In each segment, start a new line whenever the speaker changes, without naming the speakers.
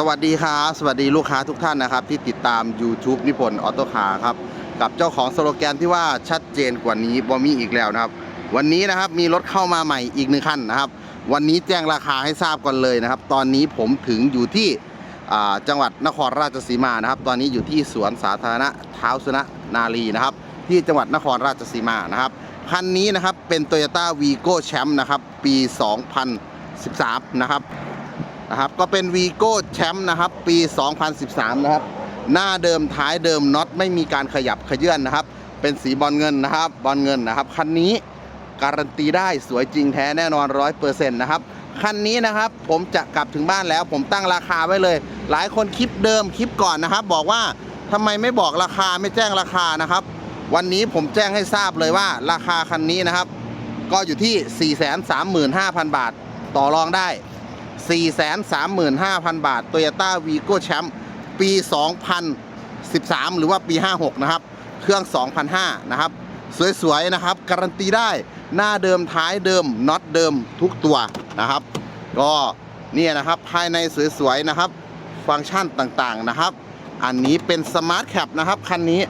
สวัสดีครับสวัสดีลูกค้าทุกท่านนะครับ ที่ติดตาม YouTube นิพนธ์ออโต้คาร์ครับ กับเจ้าของสโลแกนที่ว่าชัดเจนกว่านี้บ่มีอีกแล้วนะครับ วันนี้นะครับมีรถเข้ามาใหม่อีกหนึ่งคันนะครับ วันนี้แจ้งราคาให้ทราบก่อนเลยนะครับ ตอนนี้ผมถึงอยู่ที่จังหวัดนครราชสีมานะครับ ตอนนี้อยู่ที่สวนสาธารณะเท้าสุนนารีนะครับ ที่จังหวัดนครราชสีมานะครับคันนี้นะครับเป็น Toyota Vigo Champ นะครับปี 2013 นะครับ นะครับก็เป็นวีโก้แชมป์นะครับปี 2013 นะครับ หน้าเดิมท้ายเดิมน็อตไม่มีการขยับขยื่นนะครับ เป็นสีบอลเงินนะครับบอลเงินนะครับคันนี้การันตีได้สวยจริงแท้แน่นอน 100%นะครับคันนี้นะครับผมจะกลับถึงบ้านแล้ว ผมตั้งราคาไว้เลย หลายคนคลิปเดิมคลิปก่อนนะครับ บอกว่าทำไมไม่บอกราคาไม่แจ้งราคานะครับ วันนี้ผมแจ้งให้ทราบเลยว่าราคาคันนี้นะครับ ก็อยู่ที่ 435,000 บาท ต่อรองได้ 435,000 บาท Toyota Vigo Champ ปี 2013 หรือว่าปี 56 นะครับ เครื่อง2,500นะครับ สวย ๆ นะครับ การันตีได้หน้าเดิมท้ายเดิมน็อตเดิมทุกตัวนะครับ ก็เนี่ยนะครับภายในสวย ๆ นะครับ ฟังก์ชันต่างๆนะครับ อันนี้เป็นสมาร์ทแคปนะครับ คันนี้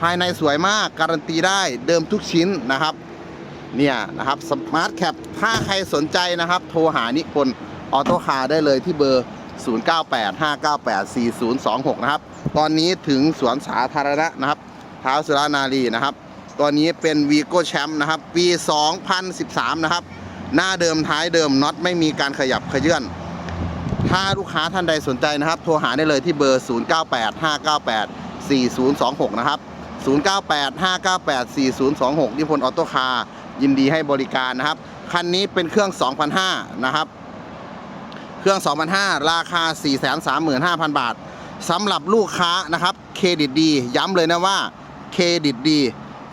ภายในสวยมากการันตีได้เดิมทุกชิ้นนะครับเนี่ยนะครับสมาร์ทแคปถ้าใครสนใจนะครับ โทรหานิพนธ์ ออโต้คาร์ได้เลยที่เบอร์ 0985984026 นะครับ ตอนนี้ถึงสวนสาธารณะนะครับท้าวสุรานารีนะครับตอนนี้เป็นวีโก้แชมป์นะครับ ปี 2013 นะครับ หน้าเดิมท้ายเดิมน็อตไม่มีการขยับขยื่นถ้าลูกค้าท่านใดสนใจนะครับ โทรหาได้เลยที่เบอร์ 0985984026 นะครับ 0985984026นิพนธ์ออโต้คาร์ยินดีให้บริการนะครับ คันนี้เป็นเครื่อง2,500นะครับ เครื่อง 2,500 ราคา 435,000 บาทสำหรับลูกค้านะครับเครดิตดี ย้ำเลยนะว่าเครดิตดี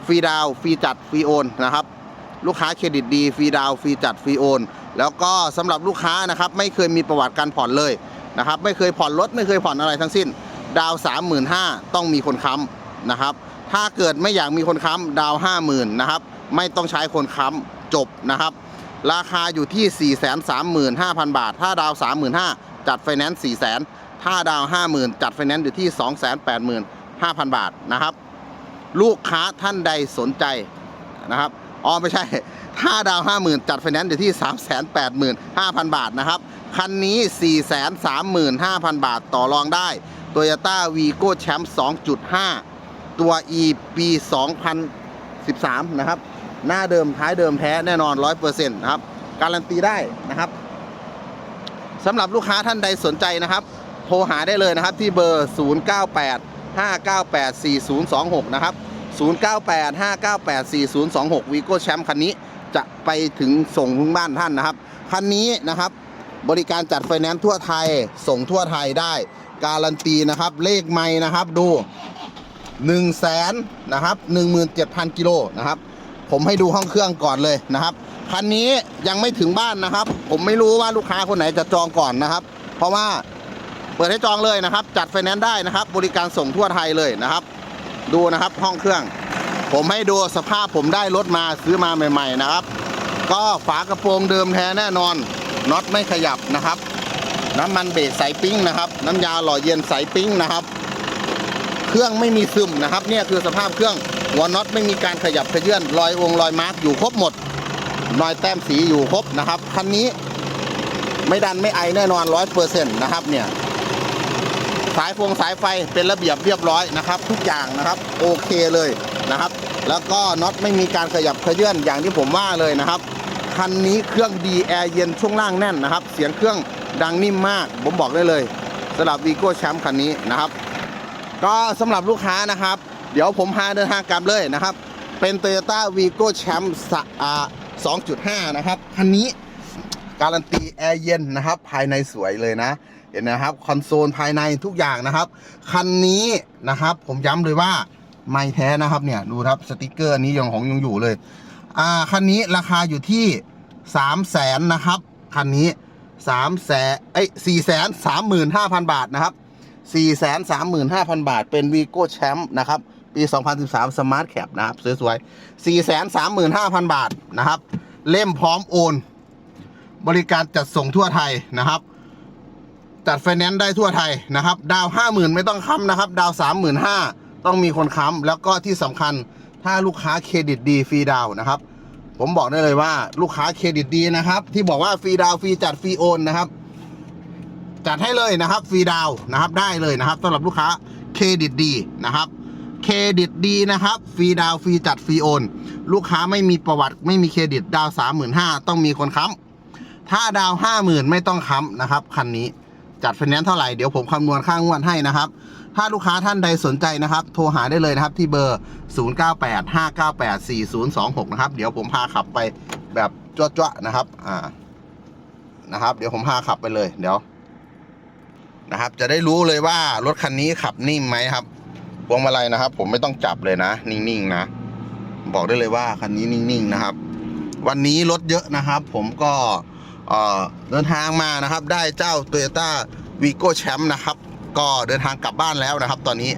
ฟรีดาวฟรีจัด ฟรีโอนนะครับ ลูกค้าเครดิตดี ฟรีดาวฟรีจัด ฟรีโอน แล้วก็สำหรับลูกค้านะครับไม่เคยมีประวัติการผ่อนเลยนะครับไม่เคยผ่อนรถไม่เคยผ่อนอะไรทั้งสิ้น ดาว 35,000 ต้องมีคนค้ำนะครับ ถ้าเกิดไม่อยากมีคนค้ำดาว 50,000 นะครับ ไม่ต้องใช้คนค้ำจบนะครับ ราคาอยู่ที่ 435,000 บาท ถ้าดาว 35,000 จัดไฟแนนซ์4 0 0 0 0ถ้าดาว 50,000 จัดไฟแนนซ์อยู่ที่ 285,000 บาทนะครับ ลูกค้าท่านใดสนใจนะครับอ๋อไม่ใช่ ถ้าดาว 50,000 จัดไฟแนนซ์อยู่ที่ 385,000 บาทนะครับ คันนี้ 435,000 บาทต่อรองได้ Toyota Vigo Champ 2.5 ตัว E ปี 2013 นะครับ หน้าเดิมท้ายเดิมแท้แน่นอน100%นต์นะครับ การันตีได้นะครับสำหรับลูกค้าท่านใดสนใจนะครับ โทรหาได้เลยนะครับที่เบอร์ 098 598 4026 นะครับ 098 598 4026 Vigo Champ คันนี้จะไปถึงส่งถึงบ้านท่านนะครับ คันนี้นะครับ บริการจัดไฟแนนซ์ทั่วไทยส่งทั่วไทยได้ การันตีนะครับ เลขไม่นะครับดู 1 0 0 0 0แสนนะครับ17,000 กิโลนะครับ ผมให้ดูห้องเครื่องก่อนเลยนะครับคันนี้ยังไม่ถึงบ้านนะครับ ผมไม่รู้ว่าลูกค้าคนไหนจะจองก่อนนะครับ เพราะว่าเปิดให้จองเลยนะครับ จัดไฟแนนซ์ได้นะครับ บริการส่งทั่วไทยเลยนะครับ ดูนะครับห้องเครื่อง ผมให้ดูสภาพผมได้รถมาซื้อมาใหม่ ๆ นะครับ ก็ฝากระโปรงเดิมแท้แน่นอนน็อตไม่ขยับนะครับ น้ำมันเบรกใสปิ้งนะครับ น้ำยาหล่อเย็นใสปิ้งนะครับ เครื่องไม่มีซึมนะครับ เนี่ยคือสภาพเครื่อง หัวน็อตไม่มีการขยับขยื่นรอยวงรอยมาร์กอยู่ครบหมดรอยแต้มสีอยู่ครบนะครับคันนี้ไม่ดันไม่ไอแน่นอนร้อยเปอร์เซ็นต์นะครับเนี่ยสายฟงสายไฟเป็นระเบียบเรียบร้อยนะครับ ทุกอย่างนะครับโอเคเลยนะครับ แล้วก็น็อตไม่มีการขยับขยื่นอย่างที่ผมว่าเลยนะครับคันนี้เครื่องดีแอร์เย็นช่วงล่างแน่นนะครับ เสียงเครื่องดังนิ่มมาก ผมบอกได้เลยสำหรับวีโก้แชมป์คันนี้นะครับ ก็สำหรับลูกค้านะครับ เดี๋ยวผมพาเดินทางกลับเลยนะครับ เป็น Toyota Vigo Champ สะอ่า2.5นะครับคันนี้การันตีแอร์เย็นนะครับ ภายในสวยเลยนะ เห็นนะครับ คอนโซลภายในทุกอย่างนะครับ คันนี้นะครับ ผมย้ำเลยว่าไม่แท้นะครับเนี่ยดูครับสติกเกอร์นี้ยังของยังอยู่เลย อ่าคันนี้ราคาอยู่ที่สามแสนนะครับคันนี้สามแสนเอ้สี่แสนสามหมื่นห้าพันบาทนะครับสี่แสนสามหมื่นห้าพันบาท เป็นวีโก้แชมป์นะครับ ปี 2013 Smart Cap นะครับ สวยๆสี่แสนสามหมื่นห้าพันบาทนะครับ เล่มพร้อมโอน บริการจัดส่งทั่วไทยนะครับ จัดไฟแนนซ์ได้ทั่วไทยนะครับ ดาวห้าหมื่นไม่ต้องค้ำนะครับ ดาวสามหมื่นห้าต้องมีคนค้ำแล้วก็ที่สำคัญถ้าลูกค้าเครดิตดีฟรีดาวนะครับ ผมบอกได้เลยว่าลูกค้าเครดิตดีนะครับ ที่บอกว่าฟรีดาวฟรีจัดฟรีโอนนะครับจัดให้เลยนะครับฟรีดาวนะครับได้เลยนะครับสำหรับลูกค้าเครดิตดีนะครับ เครดิตดีนะครับ ฟรีดาวฟรีจัดฟรีโอน ลูกค้าไม่มีประวัติไม่มีเครดิตดาวสามหมื่นห้าต้องมีคนค้ำถ้าดาวห้าหมื่นไม่ต้องค้ำนะครับคันนี้จัดไฟแนนซ์เท่าไหร่เดี๋ยวผมคำนวณค่างวดให้นะครับ ถ้าลูกค้าท่านใดสนใจนะครับ โทรหาได้เลยนะครับที่เบอร์ 0985984026 นะครับ เดี๋ยวผมพาขับไปแบบจ้วๆนะครับ อ่า นะครับ เดี๋ยวผมพาขับไปเลย เดี๋ยว นะครับ จะได้รู้เลยว่ารถคันนี้ขับนิ่มไหมครับ พวงมาลัยนะครับ ผมไม่ต้องจับเลยนะ นิ่งๆนะ บอกได้เลยว่าคันนี้นิ่งๆนะครับ วันนี้รถเยอะนะครับ ผมก็เเดินทางมานะครับ ได้เจ้า Toyota v i g o Champ นะครับ ก็เดินทางกลับบ้านแล้วนะครับ ตอนนี้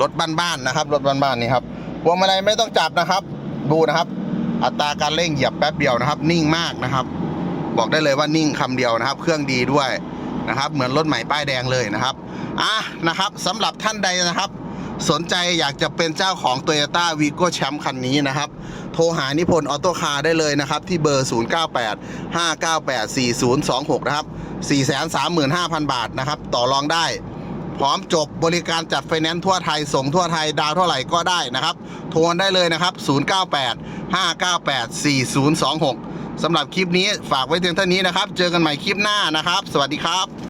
รถบ้านๆนะครับ รถบ้านๆนี่ครับพวงมาลัยไม่ต้องจับนะครับ ดูนะครับ อัตราการเร่งเหยียบแป๊บเดียวนะครับ นิ่งมากนะครับ บอกได้เลยว่านิ่งคำเดียวนะครับ เครื่องดีด้วย นะครับ เหมือนรถใหม่ป้ายแดงเลยนะครับอะนะครับสำหรับท่านใดนะครับ สนใจอยากจะเป็นเจ้าของ Toyota v i g o Champ คันนี้นะครับ โทรหานิพนธ์ออโต้คาร์ได้เลยนะครับ ที่เบอร์ 098 598 4026 นะครับ 435,000 บาทนะครับ ต่อรองได้พร้อมจบบริการจัดไฟแนนซ์ทั่วไทย ส่งทั่วไทย ดาวเท่าไหร่ก็ได้นะครับ โทรได้เลยนะครับ 098 598 4026 สำหรับคลิปนี้ฝากไว้เพียงเท่านี้นะครับ เจอกันใหม่คลิปหน้านะครับ สวัสดีครับ